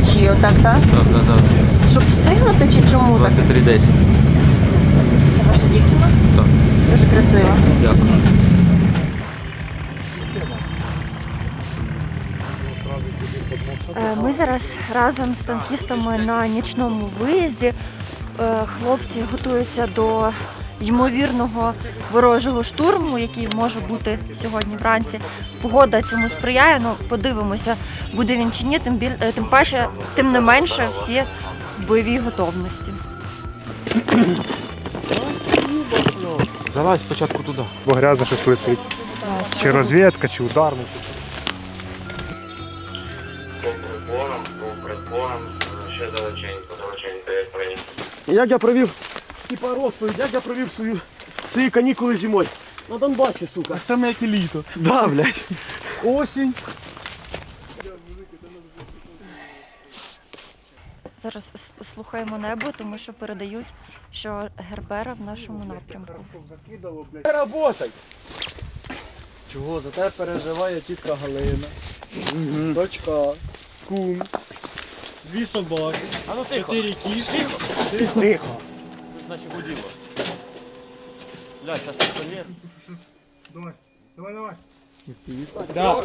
вночі, отак, так? Так, так, так. Щоб встигнути чи чому так? 23.10. Це ваша дівчина? Так. Дуже красива. Дякую. Е, Ми зараз разом з танкістами на нічному виїзді. Е, Хлопці готуються до ймовірного ворожого штурму, який може бути сьогодні вранці. Погода цьому сприяє. Ну, подивимося, буде він чи ні. Тим біль... е, тим паче, тим не менше, всі в бойовій готовності. Залазь спочатку туди. Бо грязно щось летить. Чи розвідка, чи ударник. По приборам, по приборам, ще далеченько, далеченько, як прийнято. Як я провів, типа розповідь, як я провів свою, свої канікули зимою. На Донбасі, сука. Саме як і літо. Да, блядь. Осінь. Зараз слухаємо небо, тому що передають, що Гербера в нашому напрямку. Работай. Чого? За тебе переживає тітка Галина. Дочка, кум, дві собаки, А ну тихо. чотири кішки. Тихо. Значить буділо. Бля, зараз повір. Давай, давай, давай. Да.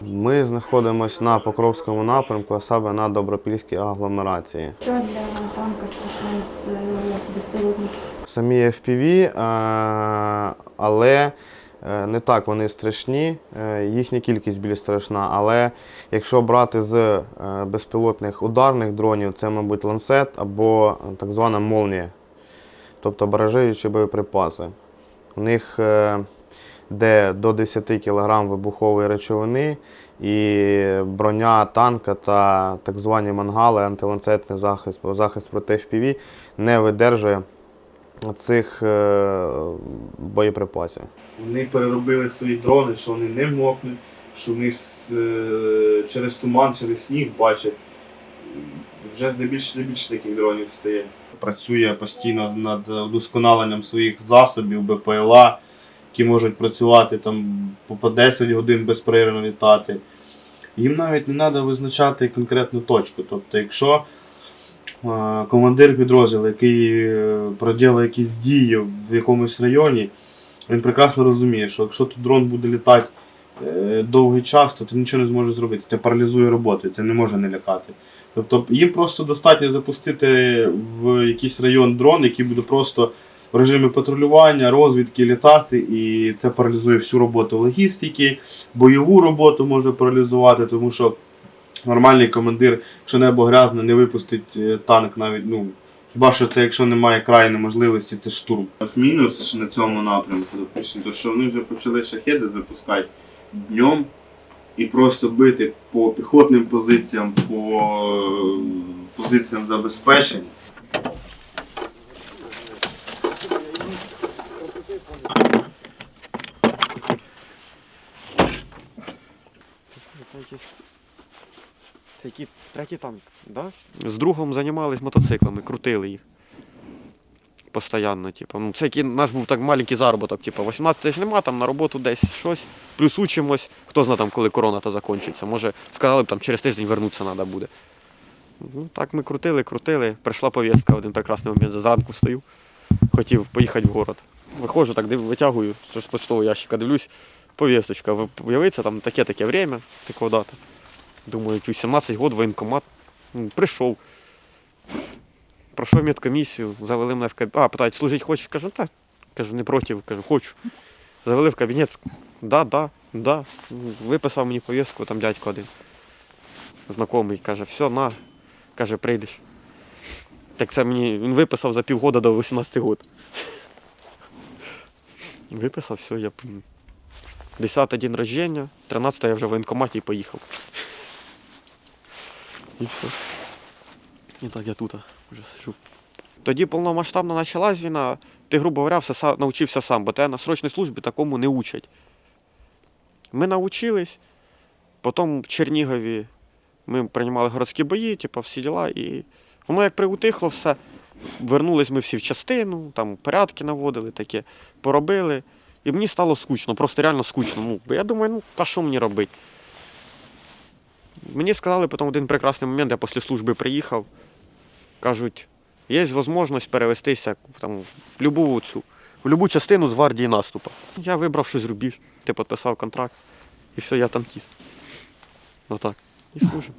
Ми знаходимося на Покровському напрямку, а саме на Добропільській агломерації. Що для танка страшне з е, безпілотників? Самі FPV, е, але е, не так вони страшні. Е, Їхня кількість більш страшна. Але якщо брати з безпілотних ударних дронів, це, мабуть, ланцет або так звана молнія, тобто баражуючі боєприпаси. У них де до 10 кг вибухової речовини і броня танка та так звані мангали, антиланцетний захист, захист проти FPV не видержує цих е, боєприпасів. Вони переробили свої дрони, що вони не мокнуть, що вони е, через туман, через сніг бачать. Вже здебільше здебільше таких дронів стає. Працює постійно над удосконаленням своїх засобів, БПЛА, які можуть працювати там по- по 10 годин безперервно літати. Їм навіть не треба визначати конкретну точку. Тобто, якщо командир підрозділу, який е, проділає якісь дії в якомусь районі, він прекрасно розуміє, що якщо тут дрон буде літати е, довгий час, то ти нічого не зможеш зробити. Це паралізує роботу, це не може не лякати. Тобто їм просто достатньо запустити в якийсь район дрон, який буде просто в режимі патрулювання, розвідки літати, і це паралізує всю роботу логістики, бойову роботу може паралізувати, тому що нормальний командир, якщо небо грязне, не випустить е, танк навіть. ну, Хіба що це, якщо немає крайньої можливості, це штурм. Мінус на цьому напрямку, допустимо, то що вони вже почали шахеди запускати днем і просто бити по піхотним позиціям, по е, позиціям забезпечення. Це який третій танк, да? З другом займались мотоциклами, крутили їх. Постоянно, типу. Ну, це який наш був так маленький заробіток, типу, 18 тисяч нема, там на роботу десь щось, плюс учимось, хто знає там, коли корона та закінчиться. Може, сказали б там через тиждень вернутися треба буде. Ну, так ми крутили, крутили. Прийшла повістка один прекрасний момент. Зранку стою, хотів поїхати в город. Виходжу, так див, витягую з почтового ящика, дивлюсь, повісточка. Ви- Виявиться там таке-таке время, такого дата. Думаю, 18 год воєнкомат. Ну, Прийшов. Пройшов медкомісію, завели мене в кабінет. А, питають, служити хочеш? Кажу, так. Кажу, не проти, кажу, хочу. Завели в кабінет. Да, да, да. Виписав мені повістку, там дядько один. Знайомий, каже, все, на. Каже, прийдеш. Так це мені він виписав за півгода до 18 год. Виписав, все, я. м, 10 день рождения, 13 я вже в воєнкоматі поїхав. І все. І так я тут вже сижу. Тоді повномасштабно почалась війна, ти, грубо говоря, все навчився сам, бо тебе на срочній службі такому не учать. Ми навчились, потім в Чернігові Ми приймали городські бої, типу, всі діла, і воно як приутихло все. Вернулись ми всі в частину, там порядки наводили, таке, поробили. І мені стало скучно, просто реально скучно. Ну, я думаю, ну, а що мені робити? Мені сказали потім один прекрасний момент, я після служби приїхав. Кажуть, є можливість перевестися там, в любу цю, в любу частину з гвардії наступу. Я вибрав щось рубіж, ти підписав контракт, і все, я танкіст. Отак. І служу.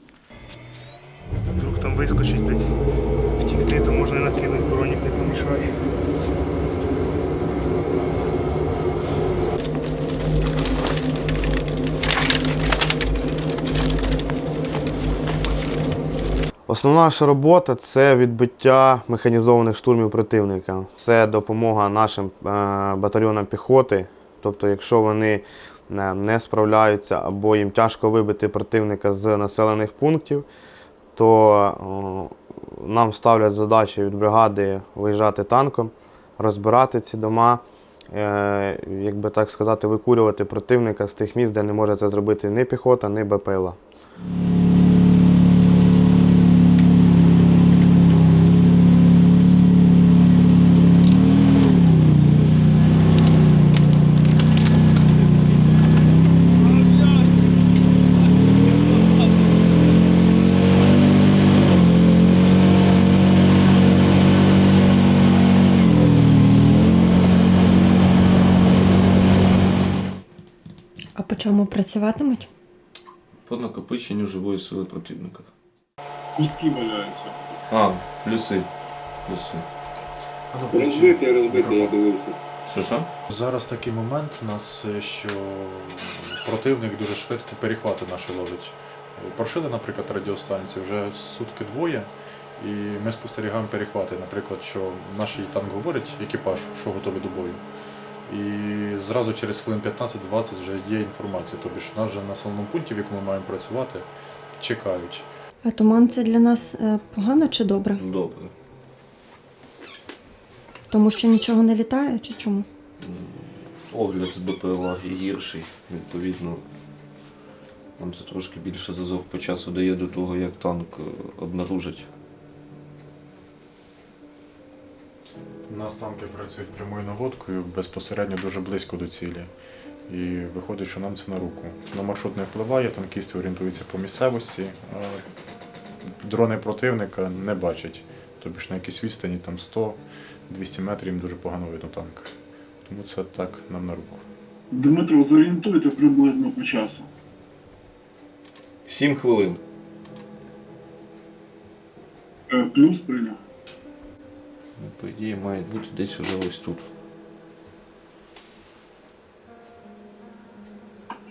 Вдруг там вискочить десь. Втікти, то можна і накинути, бронік не помішає. Основна наша робота це відбиття механізованих штурмів противника. Це допомога нашим е, батальйонам піхоти. Тобто, якщо вони е, не справляються або їм тяжко вибити противника з населених пунктів, то нам ставлять задачі від бригади виїжджати танком, розбирати ці дома, е, як би так сказати, викурювати противника з тих місць, де не може це зробити ні піхота, ні БПЛА. А по чому працюватимуть? По накопиченню живої сили противника. Куски валяються. А, плюси. Плюси. Розбити, розбити, я дивився. Що що? Зараз такий момент у нас, е, що противник дуже швидко перехвати наші ловить. Прошили, наприклад, радіостанцію вже сутки двоє, і ми спостерігаємо перехвати. Наприклад, що наш танк говорить, екіпаж, що готові до бою. І зразу через хвилин 15-20 вже є інформація. Тобто ж нас вже на населеному пункті, в якому ми маємо працювати, чекають. А туман це для нас е, погано чи добре? Добре. Тому що нічого не літає, чи чому? Огляд з БПЛА і гірший, відповідно. Нам це трошки більше зазов по часу дає до того, як танк е, обнаружить. У нас танки працюють прямою наводкою безпосередньо дуже близько до цілі. І виходить, що нам це на руку. На маршрут не впливає, танкісти орієнтуються по місцевості, а дрони противника не бачать. Тобі ж на якійсь відстані там 100-200 метрів їм дуже погано видно танк. Тому це так нам на руку. Дмитро, зорієнтуйте приблизно по часу. Сім хвилин. Е, Плюс прийняв. По ідеї, має бути десь уже ось тут.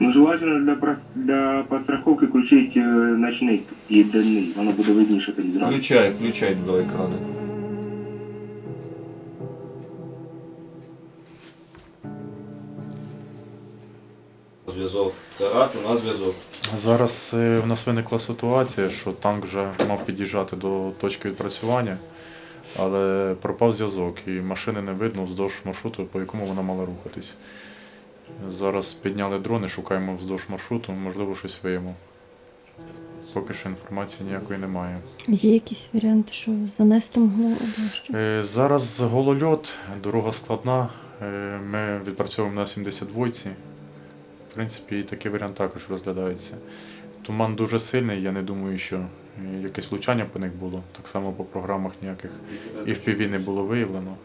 Ну, желательно для, прос- для подстраховки включить е, ночник і денний. Воно буде видніше тоді зразу. Включай, включай два екрани. Зв'язок. Карат, у нас зв'язок. Зараз е, в нас виникла ситуація, що танк вже мав під'їжджати до точки відпрацювання, але пропав зв'язок і машини не видно вздовж маршруту, по якому вона мала рухатись. Зараз підняли дрони, шукаємо вздовж маршруту, можливо, щось виявимо. Поки що інформації ніякої немає. Є якісь варіанти, що занести могло? Е, Зараз голольот, дорога складна. е, Ми відпрацьовуємо на 72-ці. В принципі, і такий варіант також розглядається. Туман дуже сильний, я не думаю, що якесь влучання по них було. Так само по програмах ніяких і в піві не було виявлено.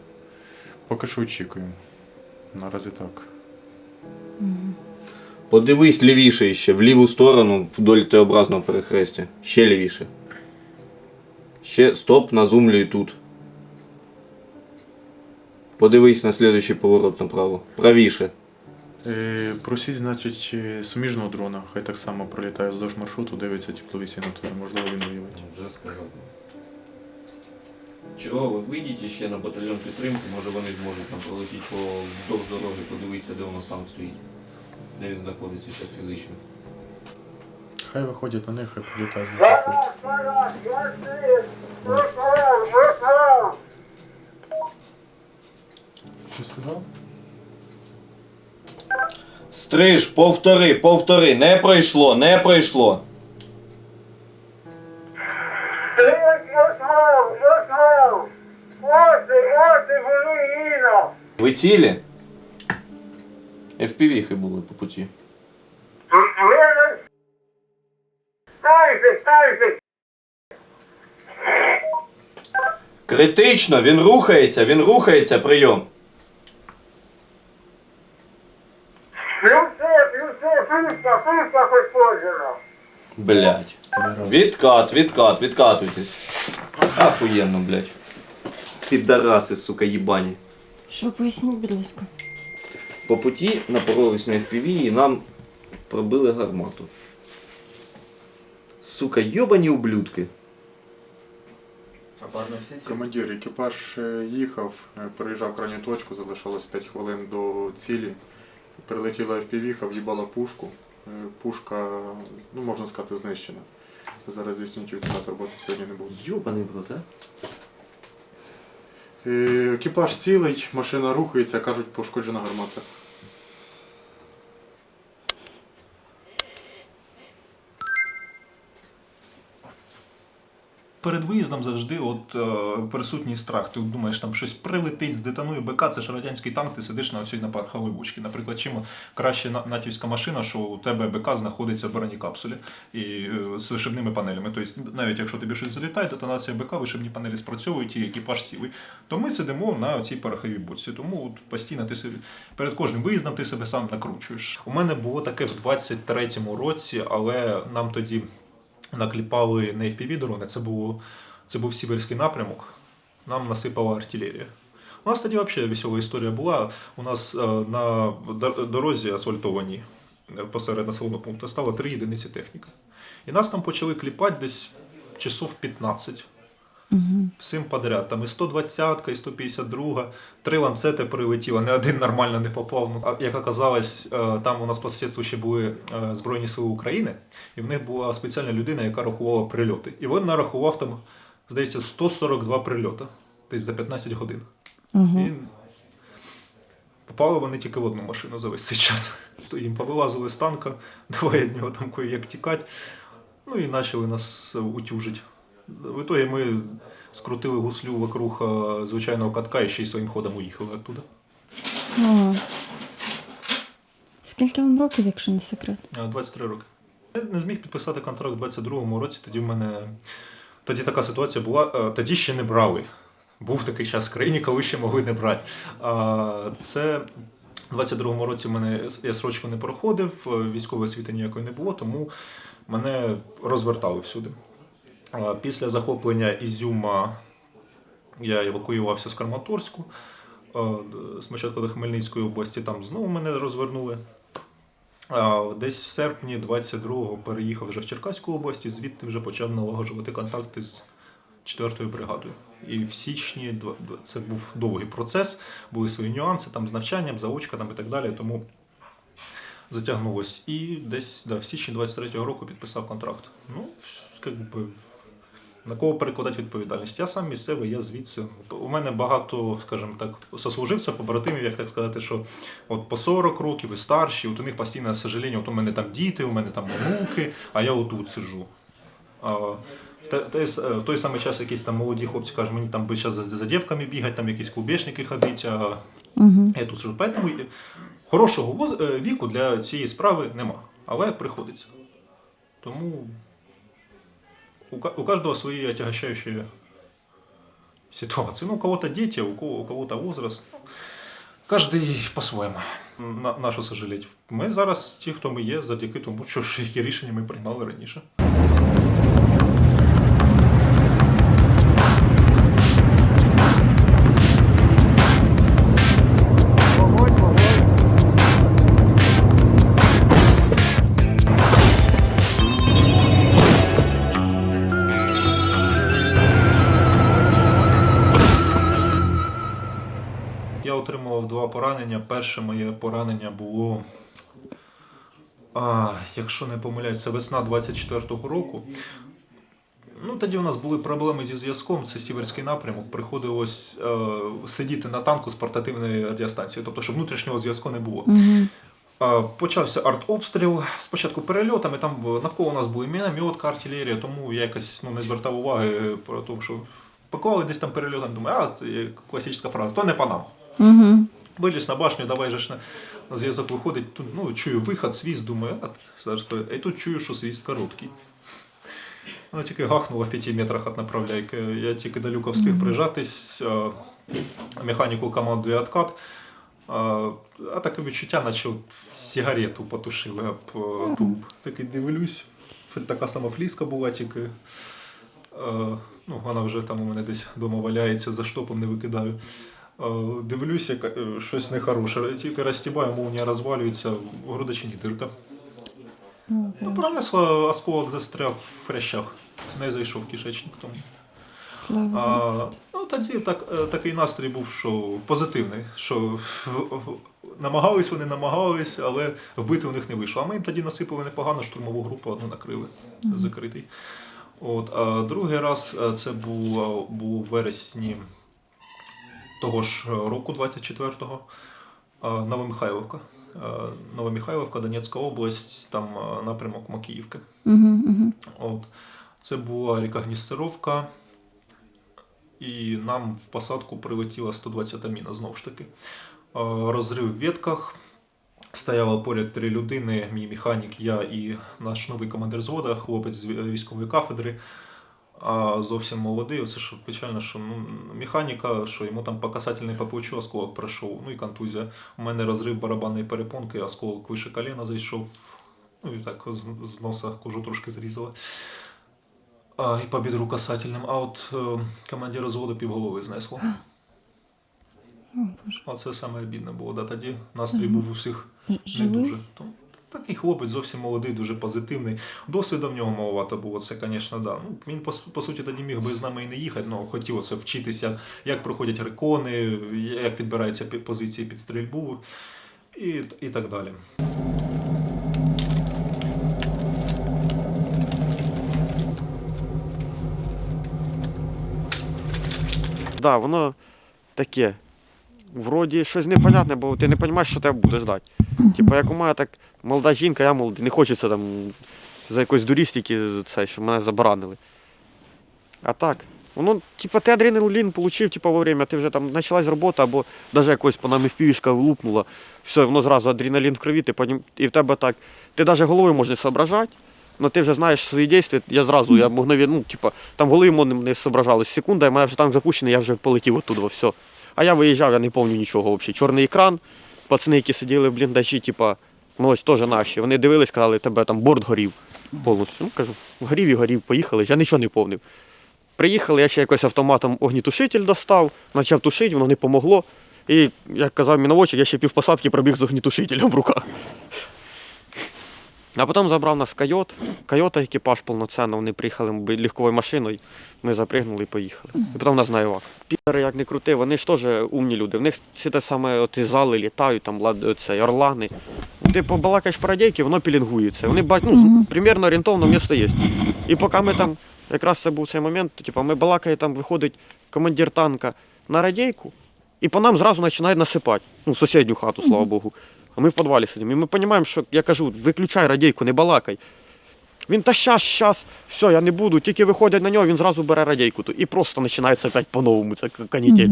Поки що очікуємо. Наразі так. Подивись лівіше ще, в ліву сторону вдоль Т-образного перехрестя. Ще лівіше. Ще стоп, на назумлюй тут. Подивись на слідуючий поворот направо. Правіше. Е, Просіть, значить, е, суміжного дрона, хай так само пролітає вздовж маршруту, дивиться теплові сигнатури, можливо, він виявить. Вже сказав. Чого ви вийдіть ще на батальйон підтримки, може вони зможуть там пролетіти по вздовж дороги, подивитися, де у нас там стоїть. Де він знаходиться зараз фізично. Хай виходять на них, хай прилітає з маршрут. Що сказав? Стриж, повтори, повтори. Не пройшло, не пройшло. Стриж знов, знов. Оси, оси були. Ви цілі? FPV-хи були по путі. Стайся, стайся. Критично, він рухається, він рухається, прийом. Блять. Відкат, відкат, відкатуйтесь. Ахуєнно, блять. Піддараси, сука, їбані. Що поясніть, будь ласка? По путі напоролись на FPV і нам пробили гармату. Сука, йобані ублюдки. Командир, екіпаж е, їхав, е, переїжджав крайню точку, залишалось 5 хвилин до цілі. Прилетіла FPV, в'їбала пушку. Е, Пушка, ну можна сказати, знищена. Зараз здійснюють відкат роботи сьогодні не буде. Йобаний брат, так? Е, Екіпаж цілий, машина рухається, кажуть, пошкоджена гармата. Перед виїздом завжди от, е, присутній страх. Ти думаєш, там щось прилетить, здетонує БК, це ж радянський танк, ти сидиш на оцій на пороховій бочці. Наприклад, чим краще натівська машина, що у тебе БК знаходиться в бронекапсулі і е, з вишибними панелями. Тобто, навіть якщо тобі щось залітає, детонація БК, вишибні панелі спрацьовують і екіпаж цілий. То ми сидимо на цій пороховій бочці. Тому от постійно ти собі перед кожним виїздом ти себе сам накручуєш. У мене було таке в 23-му році, але нам тоді накліпали не FPV дрони, це, було, це був сіверський напрямок. Нам насипала артилерія. У нас тоді взагалі весела історія була. У нас е, на дорозі асфальтованій посеред населеного пункту стало три єдиниці техніки. І нас там почали кліпати десь часов 15. Всім подряд. Там і 120, і 152, три ланцети прилетіло, не один нормально не попав. Ну, як оказалось, е, там у нас по сусідству ще були е, Збройні Сили України, і в них була спеціальна людина, яка рахувала прильоти. І він нарахував там, здається, 142 прильоти десь за 15 годин. І попали вони тільки в одну машину за весь цей час. То їм повилазили з танка, давай від нього там кое-як тікати. Ну і почали нас утюжити. В итоге ми скрутили гуслю вокруг е, звичайного катка і ще й своїм ходом уїхали оттуда. Скільки вам років, якщо не секрет? Е, 23 роки. Я не зміг підписати контракт у 22-му році, тоді в мене тоді така ситуація була, е, тоді ще не брали. Був такий час в країні, коли ще могли не брати. А, Це у 22-му році мене я срочку не проходив, е, військової освіти ніякої не було, тому мене розвертали всюди. Після захоплення Ізюма я евакуювався з Краматорську. Спочатку до Хмельницької області, там знову мене розвернули. Десь в серпні 22-го переїхав вже в Черкаську область і звідти вже почав налагоджувати контакти з 4-ю бригадою. І в січні це був довгий процес, були свої нюанси там з навчанням, заочка там і так далі. Тому затягнулось. І десь да, в січні 23-го року підписав контракт. Ну, як би, на кого перекладати відповідальність? Я сам місцевий, я звідси. У мене багато, скажімо так, сослуживців, побратимів, як так сказати, що от по 40 років і старші, от у них постійне сожаління, от у мене там діти, у мене там онуки, а я отут сиджу. А, в той самий час якісь там молоді хлопці кажуть, мені там би зараз за, за дівками бігати, там якісь клубешники ходити, а я тут сиджу. Поэтому хорошого е, віку для цієї справи нема, але приходиться. Тому у, каждого свои отягощающие ситуации. Ну, у кого-то дети, у, кого, у кого-то возраст. Каждый по-своєму. На, на що сожаліть. Ми зараз ті, хто ми є, завдяки тому, що ж які рішення ми приймали раніше. Два поранення. Перше моє поранення було, а, якщо не помиляюсь, це весна 24-го року. Ну, тоді у нас були проблеми зі зв'язком, це сіверський напрямок. Приходилось е, сидіти на танку з портативної радіостанції, тобто, щоб внутрішнього зв'язку не було. Е, Почався артобстріл. Спочатку перельотами, там навколо нас були мінометка, артилерія, тому я якось ну, не звертав уваги про те, що Поклали десь там перельотом, думаю, а, це класична фраза, то не по нам. Угу. Виліз на башню, давай же ж на, на зв'язок виходить, тут, ну, чую виход, свіст, думаю, а, зараз, і тут чую, що свіст короткий. Воно тільки гахнуло в п'яти метрах від направляйки. Я тільки до люка встиг прижатись, а, механіку командує откат. А, а таке відчуття, наче сигарету потушили об е, тулуб. Такий дивлюсь, така сама фліска була, тільки е, ну, вона вже там у мене десь вдома валяється, за штопом не викидаю. Е, Дивлюсь, яка, е, щось нехороше. Тільки розстібаю, молнія розвалюється, в грудочині дирка. Ну, пронесла осколок застряв в хрящах. Не зайшов кишечник тому. А, ну, тоді так, е, такий настрій був, що позитивний, що в- в- намагались вони, намагались, але вбити у них не вийшло. А ми їм тоді насипали непогано штурмову групу, одну накрили закритий. От, а другий раз це було, було в вересні того ж року, 24-го, е, Новомихайловка. Е, Новомихайловка, Донецька область, там е, напрямок Макіївки. Угу, угу. От. Це була рекогнісцировка, і нам в посадку прилетіла 120 міна знову ж таки. Е, Розрив в ветках. Стояло поряд три людини: мій механік, я і наш новий командир звода, хлопець з військової кафедри. А зовсім молодий. Оце що печально, що ну, механіка, що йому там по касательній по плечу осколок пройшов, ну і контузія. У мене розрив барабанної перепонки, осколок вище коліна зайшов. Ну і так з, носа кожу трошки зрізала. А, і по бідру касательним. А от е, командира зводу півголови знесло. О, Боже. Оце саме обідне було. Да, тоді настрій був у всіх не Живий? дуже. Тому Такий хлопець зовсім молодий, дуже позитивний. Досвіду в нього маловато було, це, звісно, да. Ну, він по, по суті тоді міг би з нами і не їхати, але хотів оце вчитися, як проходять рекони, як підбираються позиції під стрільбу і, і так далі. Да, воно таке. Вроді щось непонятне, бо ти не розумієш, що тебе буде ждати. Типа, як у мене так молода жінка, я молодий, не хочеться там за якоїсь дурістики це, що мене забаранили. А так, воно, типа, ти адреналін отримав, типа, во время, ти вже там почалась робота, або навіть якось по нам впівішка влупнула, все, воно зразу адреналін в крові, ти понім... і в тебе так, ти навіть головою можеш не соображати, але ти вже знаєш свої дії, я зразу, я мгновенно, ну, типа, там мене не соображалось. Секунда, і мене вже танк запущений, я вже полетів оттуда, все. А я виїжджав, я не пам'ятаю нічого взагалі. Чорний екран, пацани, які сиділи в бліндажі, типа, ну ось теж наші. Вони дивились, казали, тебе там борт горів повністю. Ну, кажу, горів і горів, поїхали, я нічого не повнив. Приїхали, я ще якось автоматом огнітушитель достав, почав тушити, воно не помогло. І, як казав міноводчик, я ще півпосадки пробіг з огнітушителем в руках. А потім забрав нас кайот. Кайота екіпаж повноцінно, вони приїхали легковою машиною, ми запригнули і поїхали. І потім нас на івак. Пітери, як не крути, вони ж теж умні люди. В них всі те саме от і зали літають, там лад- це, орлани. Ти побалакаєш по радійки, воно пілінгується. Вони бачать, ну, примірно орієнтовно місто є. І поки ми там, якраз це був цей момент, то, типу, ми балакає, там виходить командир танка на радійку, і по нам зразу починає насипати. Ну, сусідню хату, слава Богу. А ми в підвалі сидимо. І ми розуміємо, що я кажу, виключай радійку, не балакай. Він та щас, щас, все, я не буду. Тільки виходять на нього, він зразу бере радійку ту. І просто починається опять по-новому, це канітель.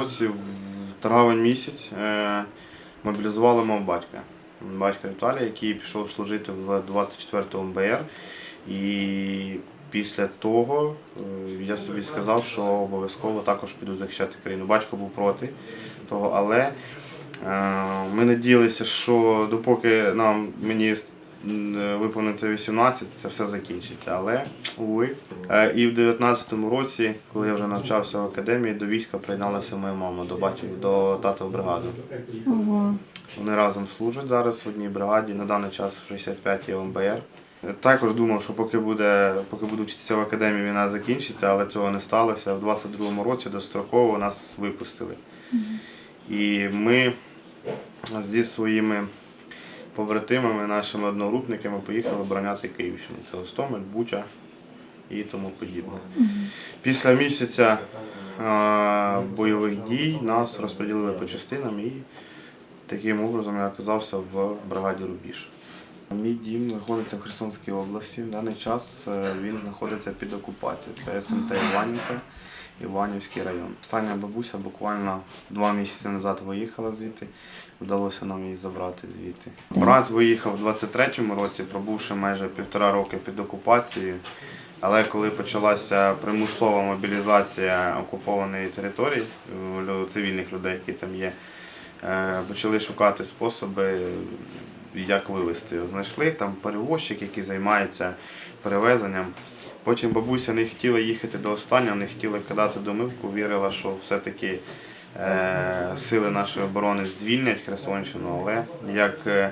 Році, в травень місяць, е, мобілізували мого батька. Батька Віталія, який пішов служити в 24-му МБР. І після того е, я собі сказав, що обов'язково також піду захищати країну. Батько був проти того, але е, ми надіялися, що допоки нам мені виповниться 18, це все закінчиться. Але уви. Е, І в 19-му році, коли я вже навчався в академії, до війська приєдналася моя мама до батьків, до тата в бригаду. Ого. Вони разом служать зараз в одній бригаді, на даний час в 65-й ОМБР. Е, Також думав, що поки буде, поки буду вчитися в академії, війна закінчиться, але цього не сталося. В 22-му році достроково нас випустили. І ми зі своїми побратимами, нашими одногрупниками поїхали обороняти Київщину. Це Гостомель, Буча, і тому подібне. Після місяця бойових дій нас розподілили по частинам і таким образом я оказався в бригаді Рубіж. Мій дім знаходиться в Херсонській області. В даний час е, він знаходиться під окупацією. Це СМТ Іванівка, Іванівський район. Остання бабуся буквально два місяці назад виїхала звідти. Вдалося нам її забрати звідти. Брат виїхав у 23-му році, пробувши майже півтора роки під окупацією. Але коли почалася примусова мобілізація окупованої території цивільних людей, які там є, е, почали шукати способи, як вивезти його. Знайшли там перевозчик, який займається перевезенням. Потім бабуся не хотіла їхати до останнього, не хотіла кидати домивку, вірила, що все-таки е, сили нашої оборони звільнять Херсонщину, але як е,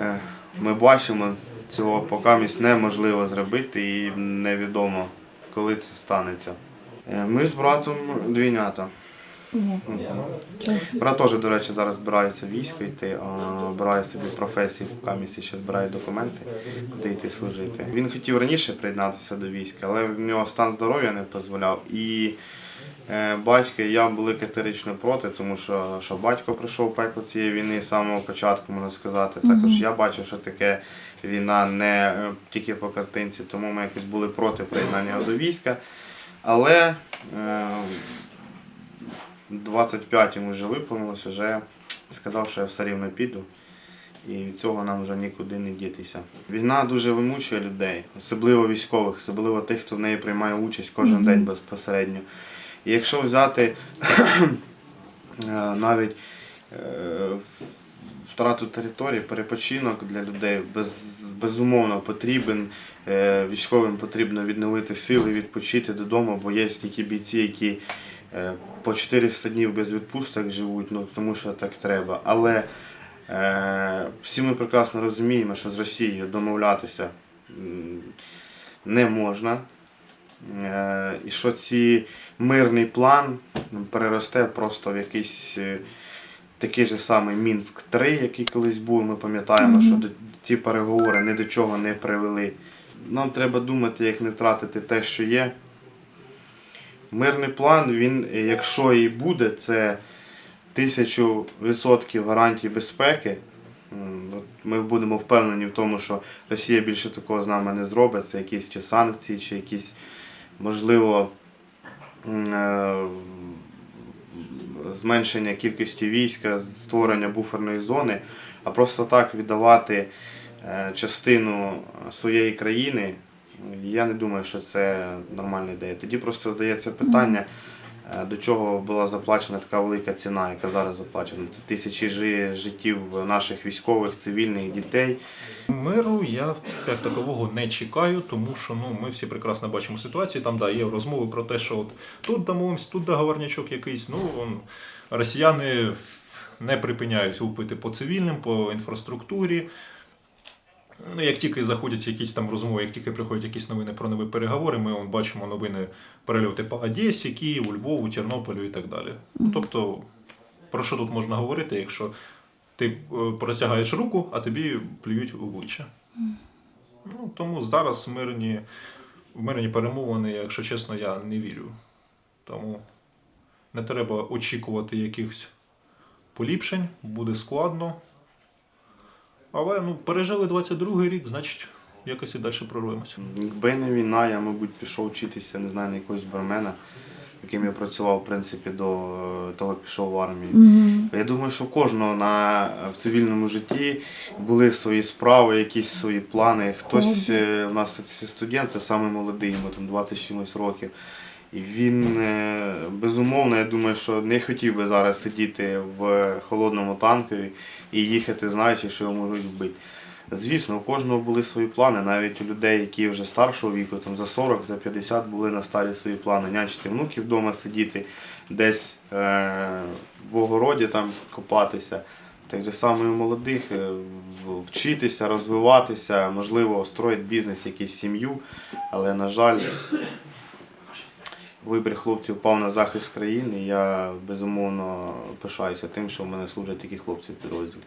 е, ми бачимо, цього поки неможливо зробити і невідомо, коли це станеться. Е, Ми з братом двійнята. Ні. Брат теж, до речі, зараз збирається військо йти, обирає собі професію, поки місці ще збирає документи, куди йти служити. Він хотів раніше приєднатися до війська, але в нього стан здоров'я не дозволяв. І е, батько і я були категорично проти, тому що, що батько прийшов в пекло цієї війни з самого початку, можна сказати. Також я бачив, що таке війна не е, тільки по картинці, тому ми якось були проти приєднання до війська. Але е, 25 йому вже виповнилось, вже сказав, що я все рівно піду. І від цього нам вже нікуди не дітися. Війна дуже вимучує людей, особливо військових, особливо тих, хто в неї приймає участь кожен Мгм. день безпосередньо. І якщо взяти е, навіть е, втрату території, перепочинок для людей без, безумовно потрібен. Е, Військовим потрібно відновити сили, відпочити додому, бо є такі бійці, які по 400 днів без відпусток живуть, ну тому що так треба. Але е, всі ми прекрасно розуміємо, що з Росією домовлятися не можна. Е, і що ці мирний план переросте просто в якийсь е, такий же самий Мінськ 3, який колись був. Ми пам'ятаємо, Мгм. що до- ці переговори ні до чого не привели. Нам треба думати, як не втратити те, що є. Мирний план, він, е, якщо і буде, це тисячу відсотків гарантій безпеки. Ми будемо впевнені в тому, що Росія більше такого з нами не зробить. Це якісь чи санкції, чи якісь, можливо, е, зменшення кількості війська, створення буферної зони, а просто так віддавати е, частину своєї країни, я не думаю, що це нормальна ідея. Тоді просто здається питання, е, до чого була заплачена така велика ціна, яка зараз заплачена. Це тисячі життів наших військових, цивільних дітей. Миру я як такового не чекаю, тому що ну ми всі прекрасно бачимо ситуацію. Там да є розмови про те, що от тут домовимось, тут договорнячок якийсь. Ну он, росіяни не припиняють лупити по цивільним, по інфраструктурі. Ну, як тільки заходять якісь там розмови, як тільки приходять якісь новини про нові переговори, ми он, бачимо новини перельоти по Одесі, Києву, Львову, Тернополю і так далі. Ну, тобто, про що тут можна говорити, якщо ти е, простягаєш руку, а тобі плюють в обличчя. Ну, тому зараз мирні, мирні перемовини, якщо чесно, я не вірю. Тому не треба очікувати якихось поліпшень, буде складно. Але ну, пережили 22-й рік, значить, якось і далі прорвемося. Якби не війна, я, мабуть, пішов вчитися, не знаю, на якогось бармена, яким я працював, в принципі, до е, того, як пішов в армію. Мгм. Я думаю, що кожного на, в цивільному житті були свої справи, якісь свої плани. Хтось е, у нас студент, це саме молодий, йому там 20 чимось років. Він, е, безумовно, я думаю, що не хотів би зараз сидіти в холодному танкові і їхати, знаючи, що його можуть вбити. Звісно, у кожного були свої плани, навіть у людей, які вже старшого віку, там за 40, за 50 були на старі свої плани. Нянчити внуків вдома сидіти, десь е, в огороді там копатися. Так же само і у молодих е, вчитися, розвиватися, можливо, строїти бізнес, якийсь сім'ю. Але, на жаль, вибір хлопців пав на захист країни. Я безумовно пишаюся тим, що в мене служать такі хлопці в підрозділі.